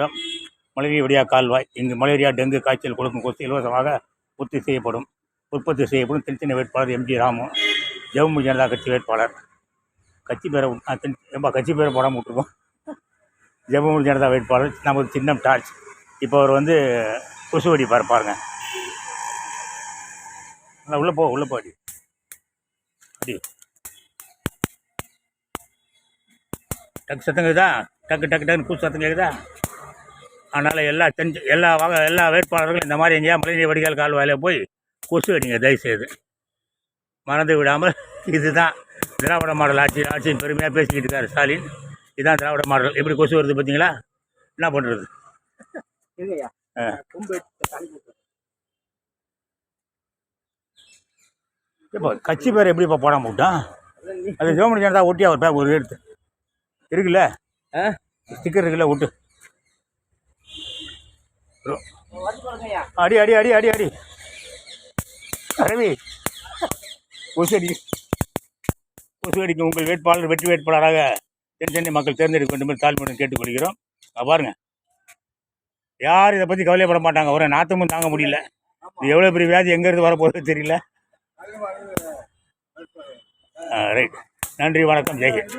மாவட்டம் மலேரியா கால்வாய். இங்கு மலேரியா டெங்கு காய்ச்சல் கொடுக்கும் கொசு இலவசமாக உற்பத்தி செய்யப்படும். உற்பத்தி செய்யப்படும் தென்சென்னை வேட்பாளர் எம்ஜி ராமு ஜெவமு ஜனதா கட்சி வேட்பாளர். கட்சி பேரை ரொம்ப கட்சி பேரை போடாமல் விட்டுருக்கோம் ஜெவமு ஜனதா வேட்பாளர் நமது சின்னம் டார்ச். இப்போ அவர் வந்து கொசு வெடி பாரு பாருங்க. உள்ளே போ உள்ளே போ அடி. அடி. டக்கு சத்தம் கேக்குதா? டக்கு டக்கு டக்குன்னு கூச்சு சத்தம் கேக்குதா? அதனால் எல்லா தெரிஞ்சு எல்லா வகை எல்லா வேட்பாளர்களும் இந்த மாதிரி எங்கேயா மழைநீர் வடிகால் கால்வாயில போய் கொசு அடிங்க தயவுசெய்து. மறந்து விடாமல் இதுதான் திராவிட மாடல் ஆட்சி ஆட்சியின் பெருமையாக பேசிக்கிட்டு இருக்காரு ஸ்டாலின். இதுதான் திராவிட மாடல். எப்படி கொசு வருது பார்த்தீங்களா? என்ன பண்ணுறது. இப்போ கட்சி பேர் எப்படி இப்போ போடாம விட்டான் அது ஜோமணி ஜனதா ஒட்டி அவர் பேர் ஒரு எடுத்து. இருக்குல்ல? ஆ? ஸ்டிக்கர் இருக்குல்ல பாருங்கய்யா அடி அடி அடி அடி அடி. ரவி ஒசடி அடி உங்கள் வேட்பாளர் வெற்றி வேட்பாளராக தென்சென்னை மக்கள் தேர்ந்தெடுக்க வேண்டும் என்று தாழ்மையுடன் கேட்டுக்கொள்கிறோம். பாருங்க. யார் இதை பற்றி கவலைப்பட மாட்டாங்க. ஒரு நாத்தமும் தாங்க முடியல. இது எவ்வளோ பெரிய வியாதி எங்கேருந்து வரப்போகுது தெரியல. ரைட் நன்றி வணக்கம். ஜெய்ஹிந்த்